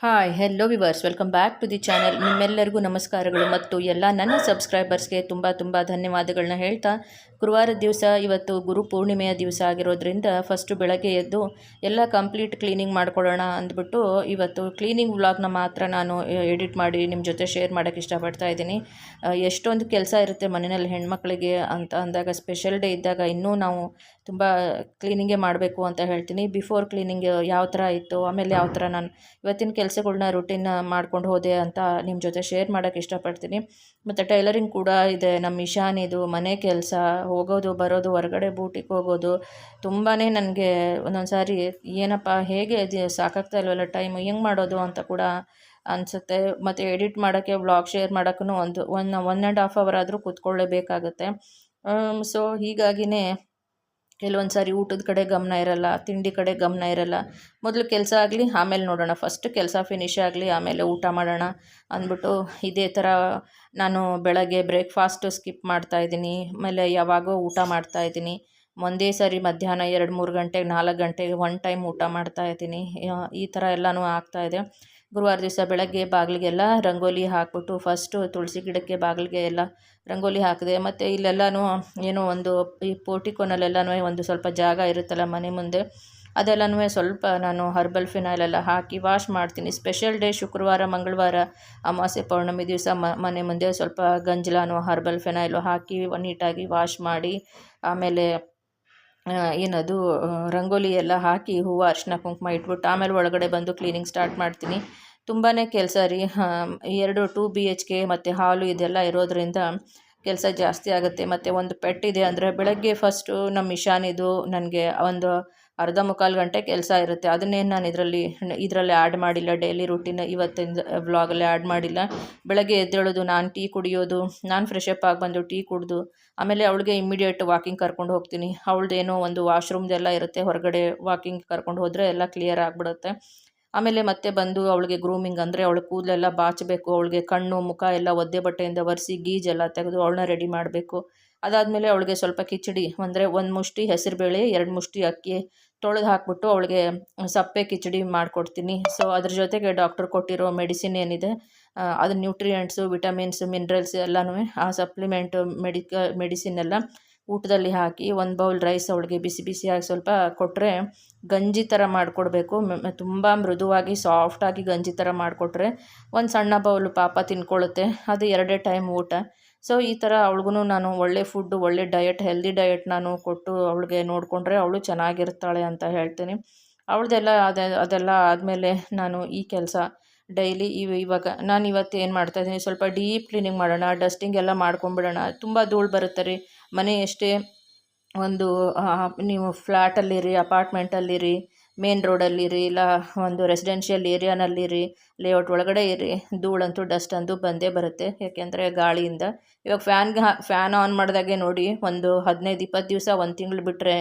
Hi hello viewers welcome back to the channel ನಿಮ್ಮೆಲ್ಲರಿಗೂ ನಮಸ್ಕಾರಗಳು ಮತ್ತು ಎಲ್ಲ ನನ್ನ ಸಬ್ಸ್ಕ್ರೈಬರ್ಸ್ಗೆ ತುಂಬ ತುಂಬ ಧನ್ಯವಾದಗಳನ್ನ ಹೇಳ್ತಾ ಗುರುವಾರದ ದಿವಸ ಇವತ್ತು ಗುರು ಪೂರ್ಣಿಮೆಯ ದಿವಸ ಆಗಿರೋದ್ರಿಂದ ಫಸ್ಟು ಬೆಳಗ್ಗೆ ಎದ್ದು ಎಲ್ಲ ಕಂಪ್ಲೀಟ್ ಕ್ಲೀನಿಂಗ್ ಮಾಡ್ಕೊಳ್ಳೋಣ ಅಂದ್ಬಿಟ್ಟು ಇವತ್ತು ಕ್ಲೀನಿಂಗ್ ವ್ಲಾಗ್ನ ಮಾತ್ರ ನಾನು ಎಡಿಟ್ ಮಾಡಿ ನಿಮ್ಮ ಜೊತೆ ಶೇರ್ ಮಾಡೋಕ್ಕೆ ಇಷ್ಟಪಡ್ತಾ ಇದ್ದೀನಿ. ಎಷ್ಟೊಂದು ಕೆಲಸ ಇರುತ್ತೆ ಮನೆಯಲ್ಲಿ ಹೆಣ್ಮಕ್ಳಿಗೆ ಅಂತ ಅಂದಾಗ ಸ್ಪೆಷಲ್ ಡೇ ಇದ್ದಾಗ ಇನ್ನೂ ನಾವು ತುಂಬ ಕ್ಲೀನಿಂಗೇ ಮಾಡಬೇಕು ಅಂತ ಹೇಳ್ತೀನಿ. ಬಿಫೋರ್ ಕ್ಲೀನಿಂಗ್ ಯಾವ ಥರ ಇತ್ತು, ಆಮೇಲೆ ಯಾವ ಥರ ನಾನು ಇವತ್ತಿನ ಕೆಲಸಗಳ್ನ ರುಟೀನ್ ಮಾಡ್ಕೊಂಡು ಹೋದೆ ಅಂತ ನಿಮ್ಮ ಜೊತೆ ಶೇರ್ ಮಾಡೋಕ್ಕೆ ಇಷ್ಟಪಡ್ತೀನಿ. ಮತ್ತು ಟೈಲರಿಂಗ್ ಕೂಡ ಇದೆ. ನಮ್ಮ ಇಶಾನಿದು ಮನೆ ಕೆಲಸ, ಹೋಗೋದು, ಬರೋದು, ಹೊರಗಡೆ ಬೂಟಿಗೆ ಹೋಗೋದು ತುಂಬಾ ನನಗೆ ಒಂದೊಂದು ಸಾರಿ ಏನಪ್ಪ, ಹೇಗೆ ಸಾಕಾಗ್ತಾ ಇಲ್ವಲ್ಲ ಟೈಮ್ ಹೆಂಗೆ ಮಾಡೋದು ಅಂತ ಕೂಡ ಅನಿಸುತ್ತೆ. ಮತ್ತು ಎಡಿಟ್ ಮಾಡೋಕ್ಕೆ ವ್ಲಾಗ್ ಶೇರ್ ಮಾಡೋಕ್ಕೂ ಒಂದು, one one and half hour ಆದರೂ ಕೂತ್ಕೊಳ್ಳೇಬೇಕಾಗುತ್ತೆ. ಸೊ ಹೀಗಾಗಿನೇ ಕೆಲವೊಂದು ಸಾರಿ ಊಟದ ಕಡೆ ಗಮನ ಇರಲ್ಲ, ತಿಂಡಿ ಕಡೆ ಗಮನ ಇರಲ್ಲ. ಮೊದಲು ಕೆಲಸ ಆಗಲಿ, ಆಮೇಲೆ ನೋಡೋಣ. ಫಸ್ಟ್ ಕೆಲಸ ಫಿನಿಶ್ ಆಗಲಿ, ಆಮೇಲೆ ಊಟ ಮಾಡೋಣ ಅಂದ್ಬಿಟ್ಟು ಇದೇ ಥರ ನಾನು ಬೆಳಗ್ಗೆ ಬ್ರೇಕ್ಫಾಸ್ಟು ಸ್ಕಿಪ್ ಮಾಡ್ತಾಯಿದ್ದೀನಿ ಆಮೇಲೆ ಯಾವಾಗೋ ಊಟ ಮಾಡ್ತಾಯಿದ್ದೀನಿ ಒಂದೇ ಸಾರಿ ಮಧ್ಯಾಹ್ನ ಎರಡು ಮೂರು ಗಂಟೆಗೆ ನಾಲ್ಕು ಗಂಟೆಗೆ ಒನ್ ಟೈಮ್ ಊಟ ಮಾಡ್ತಾಯಿದ್ದೀನಿ ಈ ಥರ ಎಲ್ಲನೂ ಆಗ್ತಾಯಿದೆ ಗುರುವಾರ ದಿವಸ ಬೆಳಗ್ಗೆ ಬಾಗಿಲಿಗೆಲ್ಲ ರಂಗೋಲಿ ಹಾಕ್ಬಿಟ್ಟು ಫಸ್ಟು ತುಳಸಿ ಗಿಡಕ್ಕೆ ಬಾಗಿಲಿಗೆ ಎಲ್ಲ ರಂಗೋಲಿ ಹಾಕಿದೆ. ಮತ್ತು ಇಲ್ಲೆಲ್ಲನೂ ಏನೋ ಒಂದು ಈ ಪೋರ್ಟಿಕೋನಲ್ಲೆಲ್ಲನೂ ಒಂದು ಸ್ವಲ್ಪ ಜಾಗ ಇರುತ್ತಲ್ಲ ಮನೆ ಮುಂದೆ ಅದೆಲ್ಲನೂ ಸ್ವಲ್ಪ ನಾನು ಹರ್ಬಲ್ ಫಿನಾಯ್ಲ್ ಎಲ್ಲ ಹಾಕಿ ವಾಶ್ ಮಾಡ್ತೀನಿ. ಸ್ಪೆಷಲ್ ಡೇ ಶುಕ್ರವಾರ, ಮಂಗಳವಾರ, ಅಮಾವಾಸ್ಯೆ ಪೌರ್ಣಮಿ ದಿವಸ ಮನೆ ಮುಂದೆ ಸ್ವಲ್ಪ ಗಂಜಲಾನು ಹರ್ಬಲ್ ಫಿನಾಯ್ಲು ಹಾಕಿ ನೀಟಾಗಿ ವಾಶ್ ಮಾಡಿ, ಆಮೇಲೆ ಏನದು ರಂಗೋಲಿ ಎಲ್ಲ ಹಾಕಿ ಹೂವು ಅರಿಶಿನ, ಕುಂಕುಮ ಇಟ್ಬಿಟ್ಟು ಆಮೇಲೆ ಒಳಗಡೆ ಬಂದು ಕ್ಲೀನಿಂಗ್ ಸ್ಟಾರ್ಟ್ ಮಾಡ್ತೀನಿ. ತುಂಬಾ ಕೆಲಸ ರೀ. ಎರಡು ಟೂ ಬಿ ಎಚ್ ಕೆ ಮತ್ತು ಹಾಲು ಇದೆಲ್ಲ ಇರೋದ್ರಿಂದ ಕೆಲಸ ಜಾಸ್ತಿ ಆಗುತ್ತೆ. ಮತ್ತು ಒಂದು ಪೆಟ್ಟಿದೆ ಅಂದರೆ ಬೆಳಗ್ಗೆ ಫಸ್ಟು ನಮ್ಮ ಇಶಾನಿದು ನನಗೆ ಒಂದು ಅರ್ಧ ಮುಕ್ಕಾಲು ಗಂಟೆ ಕೆಲಸ ಇರುತ್ತೆ. ಅದನ್ನೇನು ನಾನು ಇದರಲ್ಲಿ ಇದರಲ್ಲಿ ಆ್ಯಡ್ ಮಾಡಿಲ್ಲ. ಡೈಲಿ ರೂಟೀನ್ ಇವತ್ತಿನ ವ್ಲಾಗಲ್ಲಿ ಆ್ಯಡ್ ಮಾಡಿಲ್ಲ. ಬೆಳಗ್ಗೆ ಎದ್ದೇಳೋದು, ನಾನು ಟೀ ಕುಡಿಯೋದು, ನಾನು ಫ್ರೆಶ್ ಅಪ್ ಆಗಿ ಬಂದು ಟೀ ಕುಡಿದು, ಆಮೇಲೆ ಅವಳಿಗೆ ಇಮ್ಮಿಡಿಯೇಟ್ ವಾಕಿಂಗ್ ಕರ್ಕೊಂಡು ಹೋಗ್ತೀನಿ. ಅವಳದೇನೋ ಒಂದು ವಾಶ್ರೂಮ್ದೆಲ್ಲ ಇರುತ್ತೆ. ಹೊರಗಡೆ ವಾಕಿಂಗ್ ಕರ್ಕೊಂಡು ಹೋದರೆ ಎಲ್ಲ ಕ್ಲಿಯರ್ ಆಗಿಬಿಡುತ್ತೆ. ಆಮೇಲೆ ಮತ್ತೆ ಬಂದು ಅವಳಿಗೆ ಗ್ರೂಮಿಂಗ್ ಅಂದರೆ ಅವಳ ಕೂದಲೆಲ್ಲ ಬಾಚಬೇಕು, ಅವಳಿಗೆ ಕಣ್ಣು, ಮುಖ ಎಲ್ಲ ಒದ್ದೆ ಬಟ್ಟೆಯಿಂದ ಒರೆಸಿ ಗೀಜೆಲ್ಲ ತೆಗೆದು ಅವಳನ್ನ ರೆಡಿ ಮಾಡಬೇಕು. ಅದಾದಮೇಲೆ ಅವಳಿಗೆ ಸ್ವಲ್ಪ ಕಿಚಡಿ ಅಂದರೆ ಒಂದು ಮುಷ್ಟಿ ಹೆಸರುಬೇಳೆ ಎರಡು ಮುಷ್ಟಿ ಅಕ್ಕಿ ತೊಳೆದು ಹಾಕ್ಬಿಟ್ಟು ಅವಳಿಗೆ ಸಪ್ಪೆ ಕಿಚಡಿ ಮಾಡಿಕೊಡ್ತೀನಿ. ಸೊ ಅದ್ರ ಜೊತೆಗೆ ಡಾಕ್ಟರ್ ಕೊಟ್ಟಿರೋ ಮೆಡಿಸಿನ್ ಏನಿದೆ ಅದು ನ್ಯೂಟ್ರಿಯೆಂಟ್ಸು ವಿಟಮಿನ್ಸ್ ಮಿನರಲ್ಸ್ ಎಲ್ಲನೂ ಆ ಸಪ್ಲಿಮೆಂಟು ಮೆಡಿಕ ಮೆಡಿಸಿನ್ ಎಲ್ಲ ಊಟದಲ್ಲಿ ಹಾಕಿ ಒಂದು ಬೌಲ್ ರೈಸ್ ಅವಳಿಗೆ ಬಿಸಿ ಬಿಸಿಯಾಗಿ ಸ್ವಲ್ಪ ಕೊಟ್ಟರೆ ಗಂಜಿ ಥರ ಮಾಡಿಕೊಡ್ಬೇಕು. ತುಂಬ ಮೃದುವಾಗಿ ಸಾಫ್ಟಾಗಿ ಗಂಜಿ ಥರ ಮಾಡಿಕೊಟ್ರೆ ಒಂದು ಸಣ್ಣ ಬೌಲು ಪಾಪ ತಿನ್ಕೊಳ್ಳುತ್ತೆ. ಅದು ಎರಡೇ ಟೈಮ್ ಊಟ. ಸೊ ಈ ಥರ ಅವಳಿಗೂ ನಾನು ಒಳ್ಳೆ ಫುಡ್ಡು ಒಳ್ಳೆ ಡಯಟ್ ಹೆಲ್ದಿ ಡಯಟ್ ನಾನು ಕೊಟ್ಟು ಅವಳಿಗೆ ನೋಡಿಕೊಂಡ್ರೆ ಅವಳು ಚೆನ್ನಾಗಿರ್ತಾಳೆ ಅಂತ ಹೇಳ್ತೀನಿ. ಅವಳದೆಲ್ಲ ಅದೆ, ಅದೆಲ್ಲ ಆದಮೇಲೆ ನಾನು ಈ ಕೆಲಸ ಡೈಲಿ ಇವ, ಇವಾಗ ನಾನು ಇವತ್ತು ಏನು ಮಾಡ್ತಾಯಿದ್ದೀನಿ ಸ್ವಲ್ಪ ಡೀಪ್ ಕ್ಲೀನಿಂಗ್ ಮಾಡೋಣ ಡಸ್ಟಿಂಗ್ ಎಲ್ಲ ಮಾಡ್ಕೊಂಬಿಡೋಣ ತುಂಬ ಧೂಳು ಬರುತ್ತೆ ರೀ. ಮನೆ ಎಷ್ಟೇ ಒಂದು ನೀವು ಫ್ಲ್ಯಾಟಲ್ಲಿರಿ ಅಪಾರ್ಟ್ಮೆಂಟಲ್ಲಿರಿ ಮೇನ್ ರೋಡಲ್ಲಿರಿ ಇಲ್ಲ ಒಂದು ರೆಸಿಡೆನ್ಷಿಯಲ್ ಏರಿಯಾನಲ್ಲಿರಿ ಲೇಔಟ್ ಒಳಗಡೆ ಇರಿ, ಧೂಳಂತೂ ಡಸ್ಟ್ ಅಂತೂ ಬಂದೇ ಬರುತ್ತೆ. ಯಾಕೆಂದರೆ ಗಾಳಿಯಿಂದ. ಇವಾಗ ಫ್ಯಾನ್ಗೆ ಫ್ಯಾನ್ ಆನ್ ಮಾಡಿದಾಗೆ ನೋಡಿ, ಒಂದು ಹದಿನೈದು, ಇಪ್ಪತ್ತು ದಿವಸ, ಒಂದು ತಿಂಗಳು ಬಿಟ್ಟರೆ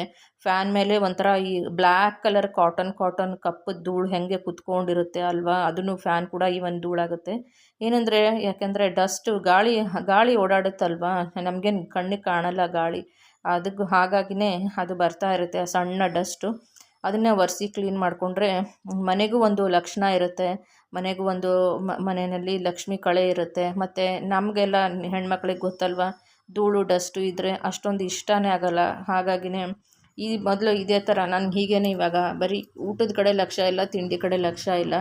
ಫ್ಯಾನ್ ಮೇಲೆ ಒಂಥರ ಈ ಬ್ಲ್ಯಾಕ್ ಕಲರ್ ಕಾಟನ್ ಕಾಟನ್ ಕಪ್ಪು ಧೂಳು ಹೆಂಗೆ ಕುತ್ಕೊಂಡಿರುತ್ತೆ ಅಲ್ವಾ? ಅದನ್ನು ಫ್ಯಾನ್ ಕೂಡ ಈ ಒಂದು ಧೂಳಾಗುತ್ತೆ. ಏನಂದರೆ, ಯಾಕೆಂದರೆ ಡಸ್ಟು ಗಾಳಿ ಗಾಳಿ ಓಡಾಡುತ್ತಲ್ವಾ? ನಮಗೇನು ಕಣ್ಣಿಗೆ ಕಾಣಲ್ಲ ಗಾಳಿ. ಅದಕ್ಕೆ ಹಾಗಾಗಿನೇ ಅದು ಬರ್ತಾ ಇರುತ್ತೆ ಸಣ್ಣ ಡಸ್ಟು ಅದನ್ನೇ ಒರೆಸಿ ಕ್ಲೀನ್ ಮಾಡಿಕೊಂಡ್ರೆ ಮನೆಗೂ ಒಂದು ಲಕ್ಷಣ ಇರುತ್ತೆ. ಮನೆಗೂ ಒಂದು ಮನೆಯಲ್ಲಿ ಲಕ್ಷ್ಮಿ ಕಳೆ ಇರುತ್ತೆ. ಮತ್ತು ನಮಗೆಲ್ಲ ಹೆಣ್ಮಕ್ಳಿಗೆ ಗೊತ್ತಲ್ವ? ಧೂಳು, ಡಸ್ಟು ಇದ್ದರೆ ಅಷ್ಟೊಂದು ಇಷ್ಟನೇ ಆಗೋಲ್ಲ. ಹಾಗಾಗಿನೇ ಈ ಮೊದಲು ಇದೇ ಥರ. ನಾನು ಹೀಗೇ ಇವಾಗ. ಬರೀ ಊಟದ ಕಡೆ ಲಕ್ಷ್ಯ ಇಲ್ಲ, ತಿಂಡಿ ಕಡೆ ಲಕ್ಷ್ಯ ಇಲ್ಲ.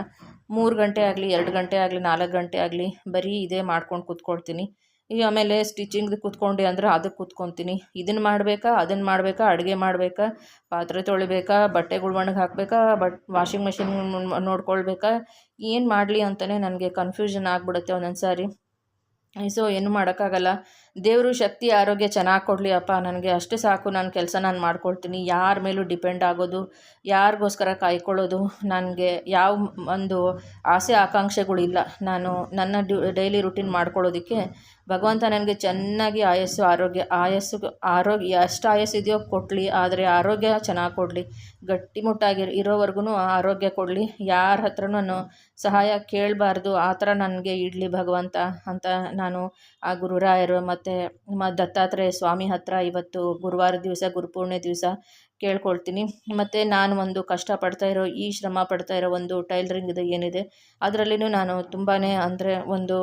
ಮೂರು ಗಂಟೆ ಆಗಲಿ, ಎರಡು ಗಂಟೆ ಆಗಲಿ, ನಾಲ್ಕು ಗಂಟೆ ಆಗಲಿ ಬರೀ ಇದೇ ಮಾಡ್ಕೊಂಡು ಕೂತ್ಕೊಳ್ತೀನಿ. ಈ ಆಮೇಲೆ ಸ್ಟಿಚಿಂಗ್ದು ಕೂತ್ಕೊಂಡೆ ಅಂದರೆ ಅದಕ್ಕೆ ಕೂತ್ಕೊತೀನಿ. ಇದನ್ನು ಮಾಡಬೇಕಾ ಅದನ್ನು ಮಾಡಬೇಕಾ, ಅಡುಗೆ ಮಾಡಬೇಕಾ, ಪಾತ್ರೆ ತೊಳಿಬೇಕಾ, ಬಟ್ಟೆಗಳು ಒಣಗಿ ಹಾಕಬೇಕಾ, ಬಟ್ ವಾಷಿಂಗ್ ಮೆಷಿನ್ ನೋಡ್ಕೊಳ್ಬೇಕಾ, ಏನು ಮಾಡಲಿ ಅಂತಲೇ ನನಗೆ ಕನ್ಫ್ಯೂಷನ್ ಆಗಿಬಿಡುತ್ತೆ ಒಂದೊಂದು ಸಾರಿ ಸೊ ಏನು ಮಾಡೋಕ್ಕಾಗಲ್ಲ. ದೇವರು ಶಕ್ತಿ, ಆರೋಗ್ಯ ಚೆನ್ನಾಗಿ ಕೊಡಲಿ ಅಪ್ಪ ನನಗೆ ಅಷ್ಟು ಸಾಕು, ನಾನು ಕೆಲಸ ನಾನು ಮಾಡ್ಕೊಳ್ತೀನಿ, ಯಾರ ಮೇಲೂ ಡಿಪೆಂಡ್ ಆಗೋದು, ಯಾರಿಗೋಸ್ಕರ ಕಾಯ್ಕೊಳ್ಳೋದು, ನನಗೆ ಯಾವ ಒಂದು ಆಸೆ, ಆಕಾಂಕ್ಷೆಗಳಿಲ್ಲ. ನಾನು ನನ್ನ ಡೈಲಿ ರುಟೀನ್ ಮಾಡ್ಕೊಳ್ಳೋದಕ್ಕೆ ಭಗವಂತ ನನಗೆ ಚೆನ್ನಾಗಿ ಆಯಸ್ಸು, ಆರೋಗ್ಯ ಆಯಸ್ಸು, ಆರೋಗ್ಯ, ಎಷ್ಟು ಆಯಸ್ಸು ಇದೆಯೋ ಕೊಡಲಿ, ಆದರೆ ಆರೋಗ್ಯ ಚೆನ್ನಾಗಿ ಕೊಡಲಿ. ಗಟ್ಟಿಮುಟ್ಟಾಗಿ ಇರೋವರೆಗೂ ಆರೋಗ್ಯ ಕೊಡಲಿ. ಯಾರ ಹತ್ರನೂ ನಾನು ಸಹಾಯ ಕೇಳಬಾರ್ದು, ಆ ಥರ ನನಗೆ ಇಡಲಿ ಭಗವಂತ ಅಂತ ನಾನು ಆ ಗುರುರಾಯರು ಮತ್ತು ಮ ದತ್ತಾತ್ರೇಯ ಸ್ವಾಮಿ ಹತ್ರ ಇವತ್ತು ಗುರುವಾರ ದಿವಸ ಗುರುಪೂರ್ಣೆ ದಿವಸ ಕೇಳ್ಕೊಳ್ತೀನಿ. ಮತ್ತು ನಾನು ಒಂದು ಕಷ್ಟಪಡ್ತಾ ಇರೋ, ಈ ಶ್ರಮ ಪಡ್ತಾ ಇರೋ ಒಂದು ಟೈಲರಿಂಗ್ದು ಏನಿದೆ, ಅದರಲ್ಲಿನೂ ನಾನು ತುಂಬಾ ಅಂದರೆ ಒಂದು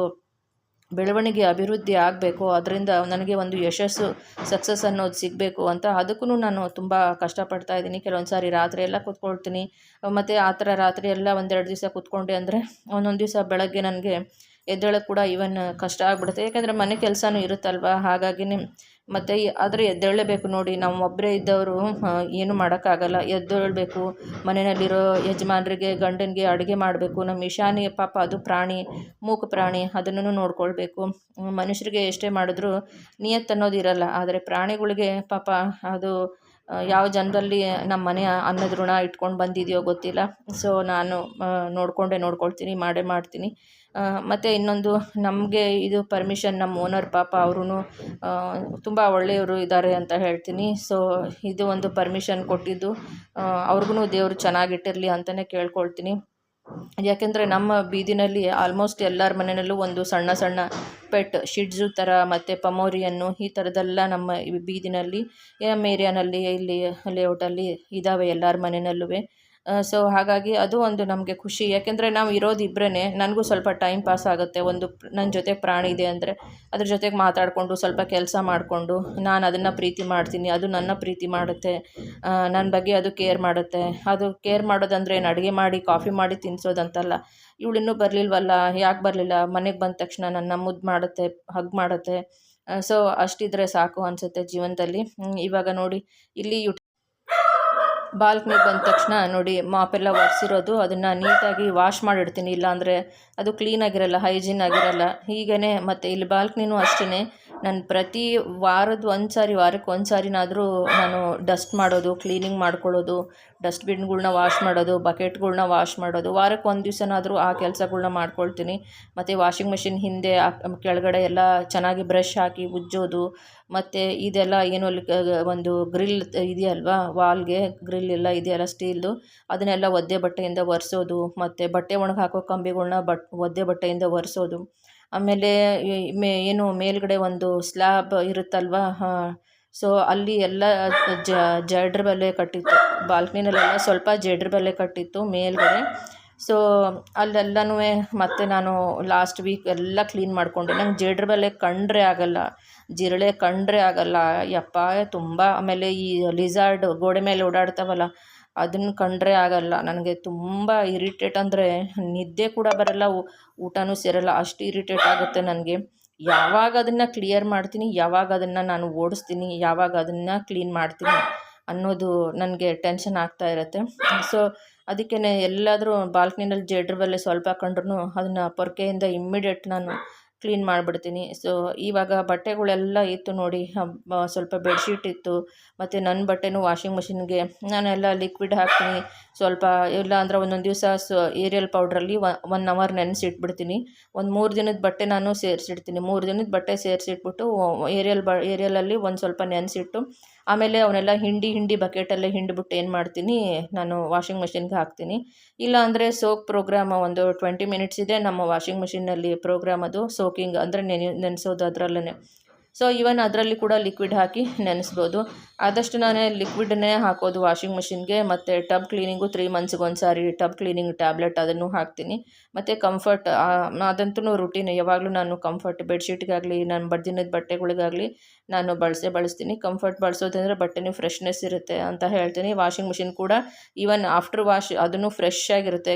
ಬೆಳವಣಿಗೆ ಅಭಿವೃದ್ಧಿ ಆಗಬೇಕು. ಅದರಿಂದ ನನಗೆ ಒಂದು ಯಶಸ್ಸು, ಸಕ್ಸಸ್ ಅನ್ನೋದು ಸಿಗಬೇಕು ಅಂತ ಅದಕ್ಕೂ ನಾನು ತುಂಬ ಕಷ್ಟಪಡ್ತಾ ಇದ್ದೀನಿ. ಕೆಲವೊಂದು ಸಾರಿ ರಾತ್ರಿ ಎಲ್ಲ ಕೂತ್ಕೊಳ್ತೀನಿ. ಮತ್ತು ಆ ಥರ ರಾತ್ರಿ ಎಲ್ಲ ಒಂದೆರಡು ದಿವಸ ಕೂತ್ಕೊಂಡೆ ಅಂದರೆ ಒಂದೊಂದು ದಿವಸ ಬೆಳಗ್ಗೆ ನನಗೆ ಎದ್ದೇಳೋಕ್ಕೆ ಕೂಡ ಈವನ್ ಕಷ್ಟ ಆಗ್ಬಿಡುತ್ತೆ. ಯಾಕಂದರೆ ಮನೆ ಕೆಲಸನೂ ಇರುತ್ತಲ್ವ? ಹಾಗಾಗಿನೇ ಮತ್ತು ಆದರೆ ಎದ್ದೇಳಲೇಬೇಕು ನೋಡಿ. ನಾವು ಒಬ್ಬರೇ ಇದ್ದವರು ಏನು ಮಾಡೋಕ್ಕಾಗಲ್ಲ. ಎದ್ದೇಳಬೇಕು. ಮನೆಯಲ್ಲಿರೋ ಯಜಮಾನ್ರಿಗೆ, ಗಂಡನಿಗೆ ಅಡುಗೆ ಮಾಡಬೇಕು. ನಮ್ಮ ಈಶಾನಿ ಪಾಪ ಅದು ಪ್ರಾಣಿ, ಮೂಕ ಪ್ರಾಣಿ, ಅದನ್ನು ನೋಡ್ಕೊಳ್ಬೇಕು. ಮನುಷ್ಯರಿಗೆ ಎಷ್ಟೇ ಮಾಡಿದ್ರೂ ನಿಯತ್ತು ಅನ್ನೋದು ಇರಲ್ಲ. ಆದರೆ ಪ್ರಾಣಿಗಳಿಗೆ ಪಾಪ ಅದು ಯಾವ ಜನರಲ್ಲಿ ನಮ್ಮ ಮನೆಯ ಅನ್ನದ ಋಣ ಇಟ್ಕೊಂಡು ಬಂದಿದೆಯೋ ಗೊತ್ತಿಲ್ಲ. ಸೊ ನಾನು ನೋಡಿಕೊಂಡೇ, ನೋಡ್ಕೊಳ್ತೀನಿ, ಮಾಡೇ ಮಾಡ್ತೀನಿ. ಮತ್ತು ಇನ್ನೊಂದು ನಮಗೆ ಇದು ಪರ್ಮಿಷನ್ ನಮ್ಮ ಓನರ್ ಪಾಪ ಅವ್ರೂ ತುಂಬ ಒಳ್ಳೆಯವರು ಇದ್ದಾರೆ ಅಂತ ಹೇಳ್ತೀನಿ. ಸೊ ಇದು ಒಂದು ಪರ್ಮಿಷನ್ ಕೊಟ್ಟಿದ್ದು. ಅವ್ರಿಗೂ ದೇವರು ಚೆನ್ನಾಗಿಟ್ಟಿರಲಿ ಅಂತಲೇ ಕೇಳ್ಕೊಳ್ತೀನಿ. ಯಾಕೆಂದರೆ ನಮ್ಮ ಬೀದಿನಲ್ಲಿ ಆಲ್ಮೋಸ್ಟ್ ಎಲ್ಲರ ಮನೆಯಲ್ಲೂ ಒಂದು ಸಣ್ಣ ಸಣ್ಣ ಪೆಟ್ ಶಿಡ್ಜು ಥರ ಮತ್ತು ಪಮೋರಿಯನ್ನು ಈ ಥರದ್ದೆಲ್ಲ ನಮ್ಮ ಬೀದಿನಲ್ಲಿ ನಮ್ಮ ಏರಿಯಾನಲ್ಲಿ ಇಲ್ಲಿ ಲೇಔಟಲ್ಲಿ ಇದ್ದಾವೆ ಎಲ್ಲರ ಮನೆಯಲ್ಲೂ ಸೊ ಹಾಗಾಗಿ ಅದು ಒಂದು ನಮಗೆ ಖುಷಿ. ಯಾಕೆಂದರೆ ನಾವು ಇರೋದು ಇಬ್ಬರೇ ನನಗೂ ಸ್ವಲ್ಪ ಟೈಮ್ ಪಾಸ್ ಆಗುತ್ತೆ. ಒಂದು ನನ್ನ ಜೊತೆ ಪ್ರಾಣಿ ಇದೆ ಅಂದರೆ ಅದ್ರ ಜೊತೆಗೆ ಮಾತಾಡಿಕೊಂಡು ಸ್ವಲ್ಪ ಕೆಲಸ ಮಾಡಿಕೊಂಡು ನಾನು ಅದನ್ನು ಪ್ರೀತಿ ಮಾಡ್ತೀನಿ, ಅದು ನನ್ನ ಪ್ರೀತಿ ಮಾಡುತ್ತೆ ನನ್ನ ಬಗ್ಗೆ ಅದು ಕೇರ್ ಮಾಡುತ್ತೆ. ಅದು ಕೇರ್ ಮಾಡೋದಂದ್ರೆ ಏನು ಅಡುಗೆ ಮಾಡಿ ಕಾಫಿ ಮಾಡಿ ತಿನ್ನಿಸೋದಂತಲ್ಲ ಇನ್ನೂ ಬರಲಿಲ್ವಲ್ಲ? ಯಾಕೆ ಬರಲಿಲ್ಲ? ಮನೆಗೆ ಬಂದ ತಕ್ಷಣ ನನ್ನ ಮುದ್ದು ಮಾಡುತ್ತೆ ಹಗ್ ಮಾಡುತ್ತೆ. ಸೊ ಅಷ್ಟಿದ್ರೆ ಸಾಕು ಅನಿಸುತ್ತೆ ಜೀವನದಲ್ಲಿ. ಇವಾಗ ನೋಡಿ, ಇಲ್ಲಿ ಯು ಬಾಲ್ಕನಿಗೆ ಬಂದ ತಕ್ಷಣ ನೋಡಿ ಮಾಪೆಲ್ಲ ಒರೆಸಿರೋದು, ಅದನ್ನು ನೀಟಾಗಿ ವಾಶ್ ಮಾಡಿಡ್ತೀನಿ, ಇಲ್ಲಾಂದರೆ ಅದು ಕ್ಲೀನಾಗಿರಲ್ಲ, ಹೈಜೀನ್ ಆಗಿರಲ್ಲ. ಹೀಗೇ ಮತ್ತು ಇಲ್ಲಿ ಬಾಲ್ಕನಿನೂ ಅಷ್ಟೇ ನಾನು ಪ್ರತಿ ವಾರದ ಒಂದು ಸಾರಿ ವಾರಕ್ಕೆ ಒಂದು ಸಾರಿನಾದರೂ ನಾನು ಡಸ್ಟ್ ಮಾಡೋದು, ಕ್ಲೀನಿಂಗ್ ಮಾಡ್ಕೊಳ್ಳೋದು, ಡಸ್ಟ್ಬಿನ್ಗಳ್ನ ವಾಶ್ ಮಾಡೋದು, ಬಕೆಟ್ಗಳ್ನ ವಾಶ್ ಮಾಡೋದು ವಾರಕ್ಕೆ ಒಂದು ದಿವಸನಾದರೂ ಆ ಕೆಲಸಗಳ್ನ ಮಾಡ್ಕೊಳ್ತೀನಿ. ಮತ್ತು ವಾಷಿಂಗ್ ಮೆಷಿನ್ ಹಿಂದೆ ಕೆಳಗಡೆ ಎಲ್ಲ ಚೆನ್ನಾಗಿ ಬ್ರಷ್ ಹಾಕಿ ಉಜ್ಜೋದು, ಮತ್ತು ಇದೆಲ್ಲ ಏನು ಅಲ್ಲಿ ಒಂದು ಗ್ರಿಲ್ ಇದೆಯಲ್ವಾ, ವಾಲ್ಗೆ ಗ್ರಿಲ್ ಎಲ್ಲ ಇದೆಯಲ್ಲ ಸ್ಟೀಲ್ದು, ಅದನ್ನೆಲ್ಲ ಒದ್ದೆ ಬಟ್ಟೆಯಿಂದ ಒರೆಸೋದು, ಮತ್ತು ಬಟ್ಟೆ ಒಣಗಿ ಹಾಕೋ ಕಂಬಿಗಳನ್ನ ಬಟ್, ಒದ್ದೆ ಬಟ್ಟೆಯಿಂದ ಒರೆಸೋದು. ಆಮೇಲೆ ಮೇ ಏನು ಮೇಲುಗಡೆ ಒಂದು ಸ್ಲ್ಯಾಬ್ ಇರುತ್ತಲ್ವ ಸೊ ಅಲ್ಲಿ ಎಲ್ಲ ಜಡ್ರ್ ಬಲೆ ಕಟ್ಟಿತ್ತು. ಬಾಲ್ಕನಿನಲ್ಲೆಲ್ಲ ಸ್ವಲ್ಪ ಜಡ್ರ್ ಬಲೆ ಕಟ್ಟಿತ್ತು ಮೇಲುಗಡೆ. ಸೊ ಅಲ್ಲೆಲ್ಲನೂ ಮತ್ತೆ ನಾನು ಲಾಸ್ಟ್ ವೀಕ್ ಎಲ್ಲ ಕ್ಲೀನ್ ಮಾಡಿಕೊಂಡೆ. ನಂಗೆ ಜೇಡ್ರ ಬಲೆ ಕಂಡ್ರೆ ಆಗಲ್ಲ, ಜಿರಳೆ ಕಂಡ್ರೆ ಆಗಲ್ಲ. ಯಪ್ಪ ತುಂಬ. ಆಮೇಲೆ ಈ ಲಿಝಾರ್ಡ್ ಗೋಡೆ ಮೇಲೆ ಓಡಾಡ್ತಾವಲ್ಲ ಅದನ್ನು ಕಂಡ್ರೆ ಆಗಲ್ಲ. ನನಗೆ ತುಂಬ ಇರಿಟೇಟ್ ಅಂದರೆ ನಿದ್ದೆ ಕೂಡ ಬರಲ್ಲ ಊಟನೂ ಸೇರಲ್ಲ. ಅಷ್ಟು ಇರಿಟೇಟ್ ಆಗುತ್ತೆ ನನಗೆ. ಯಾವಾಗ ಅದನ್ನು ಕ್ಲಿಯರ್ ಮಾಡ್ತೀನಿ, ಯಾವಾಗ ಅದನ್ನು ನಾನು ಓಡಿಸ್ತೀನಿ, ಯಾವಾಗ ಅದನ್ನು ಕ್ಲೀನ್ ಮಾಡ್ತೀನಿ ಅನ್ನೋದು ನನಗೆ ಟೆನ್ಷನ್ ಆಗ್ತಾ ಇರುತ್ತೆ. ಸೊ ಅದಕ್ಕೇ ಎಲ್ಲಾದರೂ ಬಾಲ್ಕನಿನಲ್ಲಿ ಜೇಡ್ರ ಸ್ವಲ್ಪ ಕಂಡ್ರೂ ಅದನ್ನು ಪೊರ್ಕೆಯಿಂದ ಇಮ್ಮಿಡಿಯೇಟ್ ನಾನು ಕ್ಲೀನ್ ಮಾಡಿಬಿಡ್ತೀನಿ. ಸೊ ಇವಾಗ ಬಟ್ಟೆಗಳೆಲ್ಲ ಇತ್ತು ನೋಡಿ ಸ್ವಲ್ಪ ಬೆಡ್ಶೀಟ್ ಇತ್ತು, ಮತ್ತು ನನ್ನ ಬಟ್ಟೆನೂ ವಾಷಿಂಗ್ ಮಿಷಿನ್ಗೆ ನಾನೆಲ್ಲ ಲಿಕ್ವಿಡ್ ಹಾಕ್ತೀನಿ. ಸ್ವಲ್ಪ ಇಲ್ಲ ಅಂದರೆ ಒಂದೊಂದು ದಿವಸ ಸೊ ಏರಿಯಲ್ ಪೌಡ್ರಲ್ಲಿ ಒನ್ ಅವರ್ ನೆನೆಸಿಟ್ಬಿಡ್ತೀನಿ. ಒಂದು ಮೂರು ದಿನದ ಬಟ್ಟೆ ನಾನು ಸೇರಿಸಿಡ್ತೀನಿ. ಮೂರು ದಿನದ ಬಟ್ಟೆ ಸೇರಿಸಿಟ್ಬಿಟ್ಟು ಏರಿಯಲ್ ಬ ಏರಿಯಲಲ್ಲಿ ಒಂದು ಸ್ವಲ್ಪ ನೆನೆಸಿಟ್ಟು ಆಮೇಲೆ ಅವನ್ನೆಲ್ಲ ಹಿಂಡಿ ಹಿಂಡಿ ಬಕೆಟಲ್ಲೇ ಹಿಂಡಿಬಿಟ್ಟು ಏನು ಮಾಡ್ತೀನಿ, ನಾನು ವಾಷಿಂಗ್ ಮಿಷಿನ್ಗೆ ಹಾಕ್ತೀನಿ. ಇಲ್ಲ ಅಂದರೆ ಸೋಕ್ ಪ್ರೋಗ್ರಾಮ ಒಂದು ಟ್ವೆಂಟಿ ಮಿನಿಟ್ಸ್ ಇದೆ, ನಮ್ಮ ವಾಷಿಂಗ್ ಮಿಷಿನಲ್ಲಿ ಪ್ರೋಗ್ರಾಮ್ ಅದು ಸೋಕಿಂಗ್ ಅಂದರೆ ನೆನೆ ನೆನೆಸೋದು ಅದರಲ್ಲೇ ಸೊ ಈವನ್ ಅದರಲ್ಲಿ ಕೂಡ ಲಿಕ್ವಿಡ್ ಹಾಕಿ ನೆನೆಸ್ಬೋದು. ಆದಷ್ಟು ನಾನೇ ಲಿಕ್ವಿಡನ್ನೇ ಹಾಕೋದು ವಾಷಿಂಗ್ ಮಿಷಿನ್ಗೆ ಮತ್ತು ಟಬ್ ಕ್ಲೀನಿಂಗು ತ್ರೀ ಮಂತ್ಸ್ಗೆ ಒಂದು ಸಾರಿ ಟಬ್ ಕ್ಲೀನಿಂಗ್ ಟ್ಯಾಬ್ಲೆಟ್ ಅದನ್ನು ಹಾಕ್ತೀನಿ. ಮತ್ತು ಕಂಫರ್ಟ್ ಅದಂತೂ ರುಟೀನ್ ಯಾವಾಗಲೂ ನಾನು ಕಂಫರ್ಟ್ ಬೆಡ್ಶೀಟ್ಗಾಗಲಿ ನಾನು ಬಡ್ದಿನದ ಬಟ್ಟೆಗಳಿಗಾಗಲಿ ನಾನು ಬಳಸೇ ಬಳಸ್ತೀನಿ. ಕಂಫರ್ಟ್ ಬಳಸೋದಂದರೆ ಬಟ್ಟೆನೂ ಫ್ರೆಶ್ನೆಸ್ ಇರುತ್ತೆ ಅಂತ ಹೇಳ್ತೀನಿ. ವಾಷಿಂಗ್ ಮಿಷಿನ್ ಕೂಡ ಈವನ್ ಆಫ್ಟರ್ ವಾಶ್ ಅದನ್ನು ಫ್ರೆಶ್ ಆಗಿರುತ್ತೆ.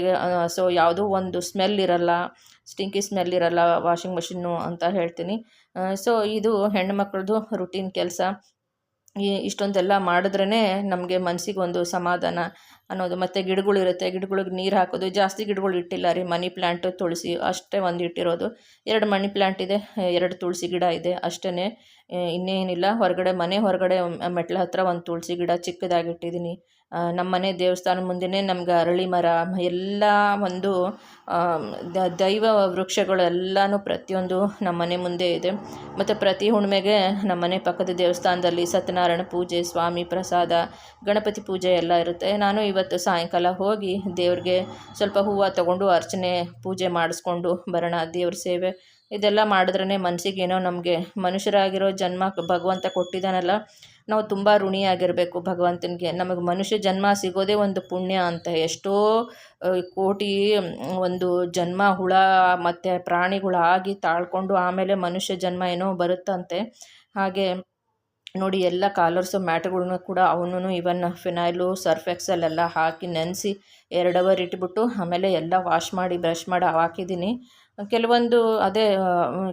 ಸೊ ಯಾವುದೂ ಒಂದು ಸ್ಮೆಲ್ ಇರಲ್ಲ ಸ್ಟಿಂಕಿ ಸ್ಮೆಲ್ ಇರಲ್ಲ ವಾಷಿಂಗ್ ಮಿಷಿನ್ನು ಅಂತ ಹೇಳ್ತೀನಿ. ಸೊ ಇದು ಹೆಣ್ಣು ಮಕ್ಕಳದು ರುಟೀನ್ ಕೆಲಸ ಇಷ್ಟೊಂದೆಲ್ಲ ಮಾಡಿದ್ರೇ ನಮಗೆ ಮನಸ್ಸಿಗೆ ಒಂದು ಸಮಾಧಾನ ಅನ್ನೋದು. ಮತ್ತು ಗಿಡಗಳಿರುತ್ತೆ, ಗಿಡಗಳಿಗೆ ನೀರು ಹಾಕೋದು, ಜಾಸ್ತಿ ಗಿಡಗಳು ಇಟ್ಟಿಲ್ಲ ರೀ. ಮನಿ ಪ್ಲ್ಯಾಂಟು ತುಳಸಿ ಅಷ್ಟೇ ಒಂದು ಇಟ್ಟಿರೋದು. ಎರಡು ಮನಿ ಪ್ಲ್ಯಾಂಟ್ ಇದೆ, ಎರಡು ತುಳಸಿ ಗಿಡ ಇದೆ ಅಷ್ಟೇ ಇನ್ನೇನಿಲ್ಲ. ಹೊರಗಡೆ ಮನೆ ಹೊರಗಡೆ ಮೆಟ್ಲ ಹತ್ರ ಒಂದು ತುಳಸಿ ಗಿಡ ಚಿಕ್ಕದಾಗಿ ಇಟ್ಟಿದ್ದೀನಿ ನಮ್ಮ ಮನೆ ದೇವಸ್ಥಾನ ಮುಂದೆಯೇ ನಮ್ಗೆ ಅರಳಿ ಮರ, ಎಲ್ಲ ಒಂದು ದೈವ ವೃಕ್ಷಗಳೆಲ್ಲನೂ ಪ್ರತಿಯೊಂದು ನಮ್ಮ ಮನೆ ಮುಂದೆ ಇದೆ. ಮತ್ತು ಪ್ರತಿ ಹುಣ್ಣಿಮೆಗೆ ನಮ್ಮ ಮನೆ ಪಕ್ಕದ ದೇವಸ್ಥಾನದಲ್ಲಿ ಸತ್ಯನಾರಾಯಣ ಪೂಜೆ, ಸ್ವಾಮಿ ಪ್ರಸಾದ, ಗಣಪತಿ ಪೂಜೆ ಎಲ್ಲ ಇರುತ್ತೆ. ನಾನು ಇವತ್ತು ಸಾಯಂಕಾಲ ಹೋಗಿ ದೇವ್ರಿಗೆ ಸ್ವಲ್ಪ ಹೂವು ತಗೊಂಡು ಅರ್ಚನೆ, ಪೂಜೆ ಮಾಡಿಸ್ಕೊಂಡು ಬರೋಣ, ದೇವ್ರ ಸೇವೆ. ಇದೆಲ್ಲ ಮಾಡಿದ್ರೇ ಮನಸ್ಸಿಗೇನೋ ನಮಗೆ ಮನುಷ್ಯರಾಗಿರೋ ಜನ್ಮ ಭಗವಂತ ಕೊಟ್ಟಿದ್ದಾನಲ್ಲ ನಾವು ತುಂಬ ಋಣಿಯಾಗಿರಬೇಕು ಭಗವಂತನಿಗೆ. ನಮಗೆ ಮನುಷ್ಯ ಜನ್ಮ ಸಿಗೋದೇ ಒಂದು ಪುಣ್ಯ ಅಂತ. ಎಷ್ಟೋ ಕೋಟಿ ಒಂದು ಜನ್ಮ ಹುಳ, ಮತ್ತು ಪ್ರಾಣಿಗಳಾಗಿ ತಾಳ್ಕೊಂಡು ಆಮೇಲೆ ಮನುಷ್ಯ ಜನ್ಮ ಏನೋ ಬರುತ್ತಂತೆ. ಹಾಗೆ ನೋಡಿ ಎಲ್ಲ ಕಾಲರ್ಸು ಮ್ಯಾಟ್ಗಳನ್ನೂ ಕೂಡ ಅವನು ಇವನ್ ಫಿನೈಲು ಸರ್ಫ್ ಎಕ್ಸೆಲೆಲ್ಲ ಹಾಕಿ ನೆನೆಸಿ ಎರಡು ಅವರ್ ಇಟ್ಬಿಟ್ಟು ಆಮೇಲೆ ಎಲ್ಲ ವಾಶ್ ಮಾಡಿ ಬ್ರಷ್ ಮಾಡಿ ಹಾಕಿದ್ದೀನಿ. ಕೆಲವೊಂದು ಅದೇ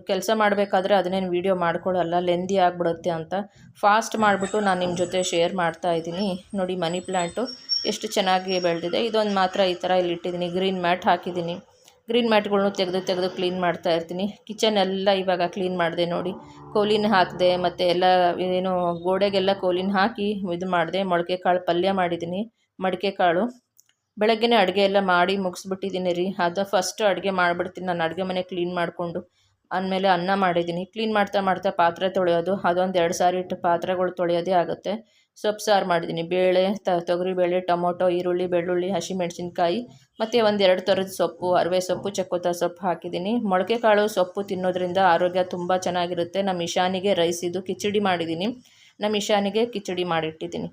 ಕೆಲಸ ಮಾಡಬೇಕಾದ್ರೆ ಅದನ್ನೇನು ವೀಡಿಯೋ ಮಾಡ್ಕೊಳ್ಳಲ್ಲ ಲೆಂದಿ ಆಗಿಬಿಡುತ್ತೆ ಅಂತ ಫಾಸ್ಟ್ ಮಾಡಿಬಿಟ್ಟು ನಾನು ನಿಮ್ಮ ಜೊತೆ ಶೇರ್ ಮಾಡ್ತಾ ಇದ್ದೀನಿ. ನೋಡಿ ಮನಿ ಪ್ಲ್ಯಾಂಟು ಎಷ್ಟು ಚೆನ್ನಾಗಿ ಬೆಳೆದಿದೆ. ಇದೊಂದು ಮಾತ್ರ ಈ ಥರ ಇಲ್ಲಿ ಇಟ್ಟಿದ್ದೀನಿ. ಗ್ರೀನ್ ಮ್ಯಾಟ್ ಹಾಕಿದ್ದೀನಿ. ಗ್ರೀನ್ ಮ್ಯಾಟ್ಗಳ್ನು ತೆಗೆದು ತೆಗೆದು ಕ್ಲೀನ್ ಮಾಡ್ತಾ ಇರ್ತೀನಿ. ಕಿಚನ್ ಎಲ್ಲ ಇವಾಗ ಕ್ಲೀನ್ ಮಾಡಿದೆ ನೋಡಿ. ಕೋಲಿನ ಹಾಕಿದೆ, ಮತ್ತು ಎಲ್ಲ ಏನು ಗೋಡೆಗೆಲ್ಲ ಕೋಲಿನ ಹಾಕಿ ಇದು ಮಾಡಿದೆ. ಮೊಳಕೆ ಕಾಳು ಪಲ್ಯ ಮಾಡಿದ್ದೀನಿ. ಮಡಿಕೆ ಕಾಳು ಬೆಳಗ್ಗೆನೇ ಅಡುಗೆ ಎಲ್ಲ ಮಾಡಿ ಮುಗಿಸ್ಬಿಟ್ಟಿದ್ದೀನಿ ರೀ. ಅದು ಫಸ್ಟ್ ಅಡುಗೆ ಮಾಡಿಬಿಡ್ತೀನಿ. ನಾನು ಅಡುಗೆ ಮನೆ ಕ್ಲೀನ್ ಮಾಡಿಕೊಂಡು ಅಂದಮೇಲೆ ಅನ್ನ ಮಾಡಿದ್ದೀನಿ. ಕ್ಲೀನ್ ಮಾಡ್ತಾ ಮಾಡ್ತಾ ಪಾತ್ರೆ ತೊಳೆಯೋದು. ಅದೊಂದು ಎರಡು ಸಾರಿ ಇಟ್ಟು ಪಾತ್ರೆಗಳು ತೊಳೆಯೋದೇ ಆಗುತ್ತೆ. ಸೊಪ್ಪು ಸಾರು ಮಾಡಿದ್ದೀನಿ. ಬೇಳೆ, ತ, ತೊಗರಿಬೇಳೆ, ಟೊಮೊಟೊ, ಈರುಳ್ಳಿ, ಬೆಳ್ಳುಳ್ಳಿ, ಹಸಿಮೆಣಸಿನ್ಕಾಯಿ ಮತ್ತು ಒಂದು ಎರಡು ಥರದ ಸೊಪ್ಪು, ಅರವೆ ಸೊಪ್ಪು, ಚಕ್ಕೋತ ಸೊಪ್ಪು ಹಾಕಿದ್ದೀನಿ. ಮೊಳಕೆ ಕಾಳು ಸೊಪ್ಪು ತಿನ್ನೋದ್ರಿಂದ ಆರೋಗ್ಯ ತುಂಬ ಚೆನ್ನಾಗಿರುತ್ತೆ. ನಮ್ಮ ಇಶಾನಿಗೆ ರೈಸ್ ಇದು ಕಿಚಡಿ ಮಾಡಿದ್ದೀನಿ. ನಮ್ಮ ಇಶಾನಿಗೆ ಕಿಚಡಿ ಮಾಡಿಟ್ಟಿದ್ದೀನಿ.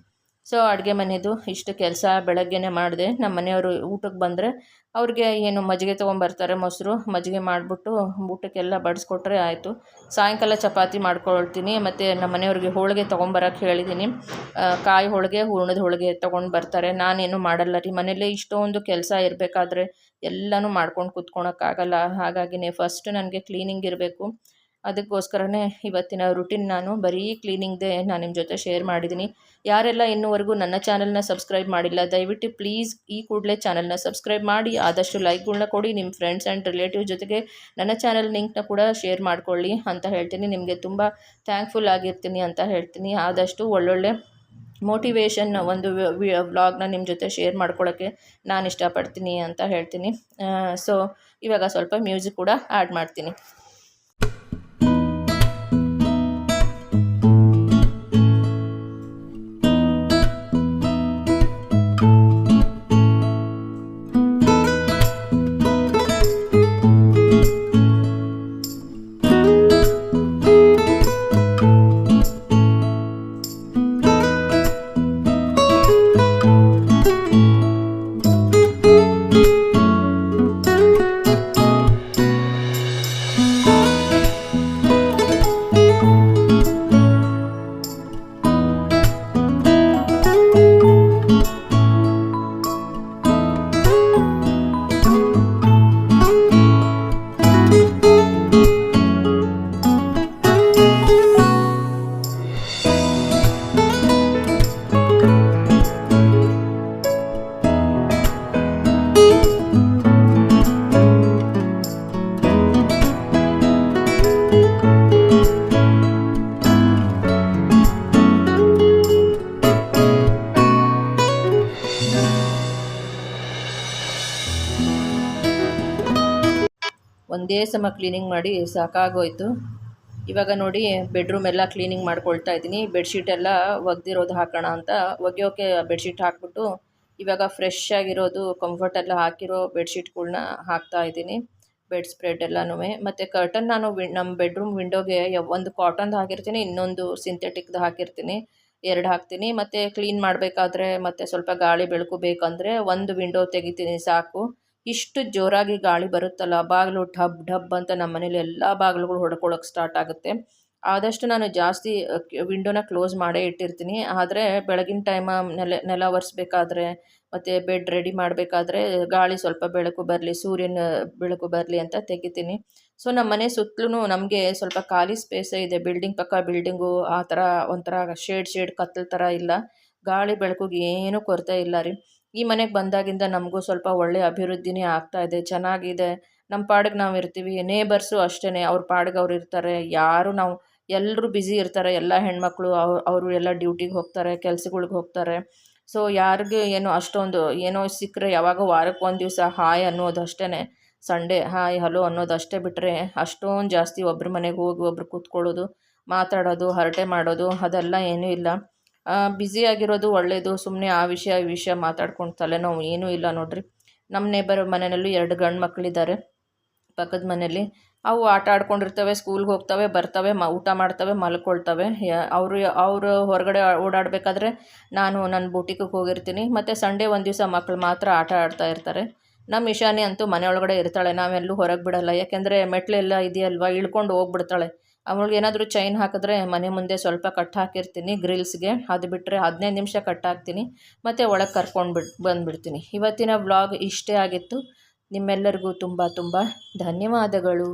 ಸೊ ಅಡುಗೆ ಮನೆಯದು ಇಷ್ಟು ಕೆಲಸ ಬೆಳಗ್ಗೆನೇ ಮಾಡಿದೆ. ನಮ್ಮ ಮನೆಯವರು ಊಟಕ್ಕೆ ಬಂದರೆ ಅವ್ರಿಗೆ ಏನು ಮಜ್ಜಿಗೆ ತೊಗೊಂಬರ್ತಾರೆ ಮೊಸರು, ಮಜ್ಜಿಗೆ ಮಾಡಿಬಿಟ್ಟು ಊಟಕ್ಕೆಲ್ಲ ಬಡಿಸ್ಕೊಟ್ರೆ ಆಯಿತು. ಸಾಯಂಕಾಲ ಚಪಾತಿ ಮಾಡ್ಕೊಳ್ತೀನಿ. ಮತ್ತು ನಮ್ಮ ಮನೆಯವ್ರಿಗೆ ಹೋಳಿಗೆ ತೊಗೊಂಬರಕ್ಕೆ ಹೇಳಿದ್ದೀನಿ ಕಾಯಿ ಹೋಳಿಗೆ, ಹೂರ್ಣದ ಹೋಳಿಗೆ ತೊಗೊಂಡು ಬರ್ತಾರೆ. ನಾನೇನು ಮಾಡಲ್ಲ ರೀ. ಮನೇಲೇ ಇಷ್ಟೊಂದು ಕೆಲಸ ಇರಬೇಕಾದ್ರೆ ಎಲ್ಲನೂ ಮಾಡ್ಕೊಂಡು ಕೂತ್ಕೊಳಕ್ಕಾಗಲ್ಲ. ಹಾಗಾಗಿನೇ ಫಸ್ಟ್ ನನಗೆ ಕ್ಲೀನಿಂಗ್ ಇರಬೇಕು. ಅದಕ್ಕೋಸ್ಕರನೇ ಇವತ್ತಿನ ರುಟೀನ್ ನಾನು ಬರೀ ಕ್ಲೀನಿಂಗ್ದೇ ನಾನು ನಿಮ್ಮ ಜೊತೆ ಶೇರ್ ಮಾಡಿದ್ದೀನಿ ಯಾರೆಲ್ಲ ಇನ್ನೂವರೆಗೂ ನನ್ನ ಚಾನಲ್ನ ಸಬ್ಸ್ಕ್ರೈಬ್ ಮಾಡಿಲ್ಲ, ದಯವಿಟ್ಟು ಪ್ಲೀಸ್ ಈ ಕೂಡಲೇ ಚಾನಲ್ನ ಸಬ್ಸ್ಕ್ರೈಬ್ ಮಾಡಿ, ಆದಷ್ಟು ಲೈಕ್ಗಳನ್ನ ಕೊಡಿ ನಿಮ್ಮ ಫ್ರೆಂಡ್ಸ್ ಆ್ಯಂಡ್ ರಿಲೇಟಿವ್ ಜೊತೆಗೆ ನನ್ನ ಚಾನಲ್ ಲಿಂಕ್ನ ಕೂಡ ಶೇರ್ ಮಾಡ್ಕೊಳ್ಳಿ ಅಂತ ಹೇಳ್ತೀನಿ. ನಿಮಗೆ ತುಂಬ ಥ್ಯಾಂಕ್ಫುಲ್ ಆಗಿರ್ತೀನಿ ಅಂತ ಹೇಳ್ತೀನಿ. ಆದಷ್ಟು ಒಳ್ಳೊಳ್ಳೆ ಮೋಟಿವೇಶನ್ ಒಂದು ವ್ಲಾಗ್ನ ನಿಮ್ಮ ಜೊತೆ ಶೇರ್ ಮಾಡ್ಕೊಳ್ಳೋಕ್ಕೆ ನಾನು ಇಷ್ಟಪಡ್ತೀನಿ ಅಂತ ಹೇಳ್ತೀನಿ. ಸೊ ಇವಾಗ ಸ್ವಲ್ಪ ಮ್ಯೂಸಿಕ್ ಕೂಡ ಆ್ಯಡ್ ಮಾಡ್ತೀನಿ. ಒಂದೇ ಸಮ ಕ್ಲೀನಿಂಗ್ ಮಾಡಿ ಸಾಕಾಗೋಯ್ತು. ಇವಾಗ ನೋಡಿ ಬೆಡ್ರೂಮ್ ಎಲ್ಲ ಕ್ಲೀನಿಂಗ್ ಮಾಡ್ಕೊಳ್ತಾ ಇದ್ದೀನಿ. ಬೆಡ್ಶೀಟ್ ಎಲ್ಲ ಒಗ್ದಿರೋದು ಹಾಕೋಣ ಅಂತ ಒಗೆಯೋಕೆ ಬೆಡ್ಶೀಟ್ ಹಾಕ್ಬಿಟ್ಟು ಇವಾಗ ಫ್ರೆಶ್ ಆಗಿರೋದು ಕಂಫರ್ಟ್ ಎಲ್ಲ ಹಾಕಿರೋ ಬೆಡ್ಶೀಟ್ಗಳ್ನ ಹಾಕ್ತಾ ಇದ್ದೀನಿ. ಬೆಡ್ ಸ್ಪ್ರೆಡ್ ಎಲ್ಲನೂ. ಮತ್ತು ಕರ್ಟನ್ ನಾನು ವಿ ನಮ್ಮ ಬೆಡ್ರೂಮ್ ವಿಂಡೋಗೆ ಒಂದು ಕಾಟನ್ದು ಹಾಕಿರ್ತೀನಿ, ಇನ್ನೊಂದು ಸಿಂಥೆಟಿಕ್ದು ಹಾಕಿರ್ತೀನಿ. ಎರಡು ಹಾಕ್ತೀನಿ. ಮತ್ತು ಕ್ಲೀನ್ ಮಾಡಬೇಕಾದ್ರೆ ಮತ್ತು ಸ್ವಲ್ಪ ಗಾಳಿ ಬೆಳಕು ಬೇಕಂದರೆ ಒಂದು ವಿಂಡೋ ತೆಗಿತೀನಿ ಸಾಕು. ಇಷ್ಟು ಜೋರಾಗಿ ಗಾಳಿ ಬರುತ್ತಲ್ಲ, ಬಾಗಿಲು ಢಬ್ ಢಬ್ ಅಂತ ನಮ್ಮ ಮನೇಲಿ ಎಲ್ಲ ಬಾಗಿಲುಗಳು ಹೊಡ್ಕೊಳ್ಳೋಕೆ ಸ್ಟಾರ್ಟ್ ಆಗುತ್ತೆ. ಆದಷ್ಟು ನಾನು ಜಾಸ್ತಿ ವಿಂಡೋನ ಕ್ಲೋಸ್ ಮಾಡೇ ಇಟ್ಟಿರ್ತೀನಿ. ಆದರೆ ಬೆಳಗಿನ ಟೈಮ ನೆಲ ನೆಲ ಒರೆಸ್ಬೇಕಾದ್ರೆ, ಮತ್ತು ಬೆಡ್ ರೆಡಿ ಮಾಡಬೇಕಾದ್ರೆ ಗಾಳಿ ಸ್ವಲ್ಪ ಬೆಳಕು ಬರಲಿ, ಸೂರ್ಯನ ಬೆಳಕು ಬರಲಿ ಅಂತ ತೆಗಿತೀನಿ. ಸೊ ನಮ್ಮ ಮನೆ ಸುತ್ತಲೂ ನಮಗೆ ಸ್ವಲ್ಪ ಖಾಲಿ ಸ್ಪೇಸೇ ಇದೆ. ಬಿಲ್ಡಿಂಗ್ ಪಕ್ಕ ಬಿಲ್ಡಿಂಗು ಆ ಥರ ಒಂಥರ ಶೇಡ್ ಶೇಡ್ ಕತ್ತಲ ಥರ ಇಲ್ಲ. ಗಾಳಿ ಬೆಳಕಿಗೆ ಏನೂ ಕೊರತೆ ಇಲ್ಲ ರೀ. ಈ ಮನೆಗೆ ಬಂದಾಗಿಂದ ನಮಗೂ ಸ್ವಲ್ಪ ಒಳ್ಳೆಯ ಅಭಿವೃದ್ಧಿನೇ ಇದೆ, ಚೆನ್ನಾಗಿದೆ. ನಮ್ಮ ಪಾಡಿಗೆ ನಾವು ಇರ್ತೀವಿ, ನೇಬರ್ಸು ಅಷ್ಟೇ ಅವ್ರ ಪಾಡಿಗೆ ಅವ್ರು ಇರ್ತಾರೆ. ಯಾರು ನಾವು ಎಲ್ಲರೂ ಬ್ಯುಸಿ ಇರ್ತಾರೆ. ಎಲ್ಲ ಹೆಣ್ಮಕ್ಳು, ಅವ್, ಅವರು ಎಲ್ಲ ಡ್ಯೂಟಿಗೆ ಹೋಗ್ತಾರೆ, ಕೆಲ್ಸಗಳಿಗೆ ಹೋಗ್ತಾರೆ. ಸೊ, ಯಾರಿಗೂ ಏನೋ ಅಷ್ಟೊಂದು, ಏನೋ ಸಿಕ್ಕರೆ ಯಾವಾಗ ವಾರಕ್ಕೆ ಒಂದು ದಿವಸ ಹಾಯ್ ಅನ್ನೋದು ಅಷ್ಟೇ ಸಂಡೇ ಹಾಯ್, ಹಲೋ ಅನ್ನೋದು ಅಷ್ಟೇ ಬಿಟ್ಟರೆ ಅಷ್ಟೊಂದು ಜಾಸ್ತಿ ಒಬ್ರ ಮನೆಗೆ ಹೋಗಿ ಒಬ್ರು ಕೂತ್ಕೊಳ್ಳೋದು, ಮಾತಾಡೋದು, ಹರಟೆ ಮಾಡೋದು ಅದೆಲ್ಲ ಏನೂ ಇಲ್ಲ. ಬ್ಯುಸಿ ಆಗಿರೋದು ಒಳ್ಳೆಯದು ಸುಮ್ಮನೆ ಆ ವಿಷಯ, ಈ ವಿಷಯ ಮಾತಾಡ್ಕೊಂಡು ತಲೆನೋವು ಏನೂ ಇಲ್ಲ ನೋಡ್ರಿ. ನಮ್ಮ ನೇಬರ್ ಮನೆಯಲ್ಲೂ ಎರಡು ಗಂಡು ಮಕ್ಕಳಿದ್ದಾರೆ ಪಕ್ಕದ ಮನೆಯಲ್ಲಿ. ಅವು ಆಟ ಆಡ್ಕೊಂಡಿರ್ತವೆ ಸ್ಕೂಲ್ಗೆ ಹೋಗ್ತವೆ, ಬರ್ತವೆ, ಮ, ಊಟ ಮಾಡ್ತವೆ, ಮಲ್ಕೊಳ್ತವೆ. ಅವರು ಅವರು ಹೊರಗಡೆ ಓಡಾಡಬೇಕಾದ್ರೆ ನಾನು ನನ್ನ ಬೂಟಿಗೆ ಹೋಗಿರ್ತೀನಿ. ಮತ್ತು ಸಂಡೇ ಒಂದು ದಿವಸ ಮಕ್ಕಳು ಮಾತ್ರ ಆಟ ಆಡ್ತಾ ಇರ್ತಾರೆ. ನಮ್ಮ ಇಶಾನಿ ಅಂತೂ ಮನೆ ಒಳಗಡೆ ಇರ್ತಾಳೆ. ನಾವೆಲ್ಲೂ ಹೊರಗೆ ಬಿಡಲ್ಲ. ಯಾಕೆಂದರೆ ಮೆಟ್ಲೆಲ್ಲ ಇದೆಯಲ್ವ? ಇಳ್ಕೊಂಡು ಹೋಗ್ಬಿಡ್ತಾಳೆ. ಅವಳಿಗೆ ಏನಾದರೂ ಚೈನ್ ಹಾಕಿದ್ರೆ ಮನೆ ಮುಂದೆ ಸ್ವಲ್ಪ ಕಟ್ ಹಾಕಿರ್ತೀನಿ ಗ್ರಿಲ್ಸ್ಗೆ ಅದು ಬಿಟ್ಟರೆ ಹದಿನೈದು ನಿಮಿಷ ಕಟ್ ಹಾಕ್ತೀನಿ. ಮತ್ತು ಒಳಗೆ ಕರ್ಕೊಂಡು ಬಿಟ್ಟು ಬಂದುಬಿಡ್ತೀನಿ. ಇವತ್ತಿನ ವ್ಲಾಗ್ ಇಷ್ಟೇ ಆಗಿತ್ತು. ನಿಮ್ಮೆಲ್ಲರಿಗೂ ತುಂಬ ತುಂಬ ಧನ್ಯವಾದಗಳು.